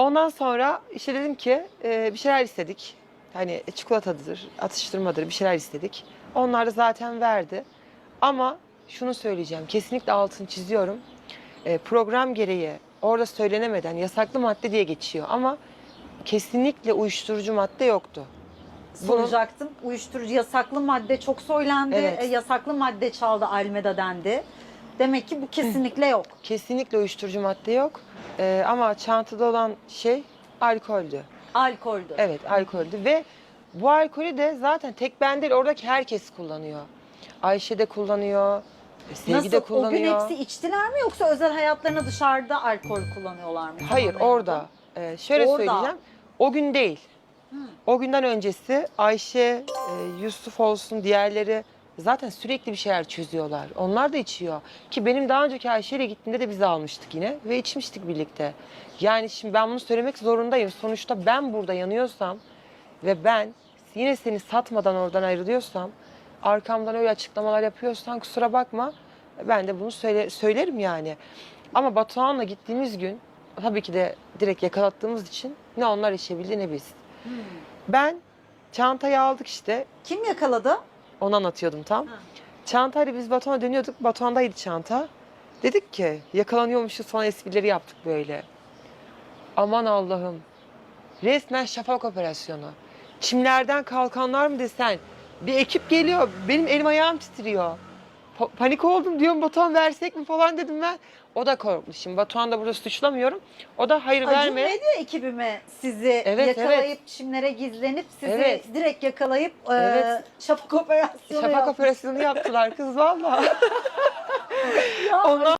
Ondan sonra işte dedim ki e, bir şeyler istedik. Hani çikolatadır, atıştırmadır bir şeyler istedik. Onlar da zaten verdi. Ama şunu söyleyeceğim. Kesinlikle altını çiziyorum. E, program gereği orada söylenemeden yasaklı madde diye geçiyor. Ama kesinlikle uyuşturucu madde yoktu. Soracaktım. Uyuşturucu yasaklı madde çok söylendi. Evet. E, yasaklı madde çaldı Almeda dendi. Demek ki bu kesinlikle yok. Kesinlikle uyuşturucu madde yok. E, ama çantada olan şey alkoldü. Alkoldü. Evet alkoldü ve bu alkolü de zaten tek ben değil oradaki herkes kullanıyor. Ayşe de kullanıyor, Sevgi Nasıl? de O gün kullanıyor. hepsi içtiler mi yoksa özel hayatlarına dışarıda alkol kullanıyorlar mı? Hayır Tamam, orada. Ee, şöyle Orada. söyleyeceğim. O gün değil. O günden öncesi Ayşe, e, Yusuf olsun diğerleri zaten sürekli bir şeyler çözüyorlar. Onlar da içiyor. Ki benim daha önceki Ayşe ile gittiğimde de biz almıştık yine ve içmiştik birlikte. Yani şimdi ben bunu söylemek zorundayım. Sonuçta ben burada yanıyorsam ve ben yine seni satmadan oradan ayrılıyorsam, arkamdan öyle açıklamalar yapıyorsan kusura bakma. Ben de bunu söyle, söylerim yani. Ama Batuhan'la gittiğimiz gün tabii ki de direkt yakalattığımız için ne onlar içebildi ne biz. Hmm. Ben çantayı aldık işte. Kim yakaladı? Onu anlatıyordum tam. Ha. Çantayla biz Batuhan'a dönüyorduk. Batuhan'daydı çanta. Dedik ki yakalanıyormuşuz falan esprileri yaptık böyle. Aman Allah'ım. Resmen şafak operasyonu. Çimlerden kalkanlar mı desen. Bir ekip geliyor. Benim elim ayağım titriyor. Pa- panik oldum diyorum Batuhan versek mi falan dedim ben. O da korkmuş. Şimdi Batuhan da burada suçlamıyorum. O da hayır Acun verme. Medya ekibime sizi Evet, yakalayıp çimlere gizlenip sizi Evet. direkt yakalayıp e, Evet. şafak operasyonu Şafak yaptı. operasyonu yaptılar kız valla. Ya, Ondan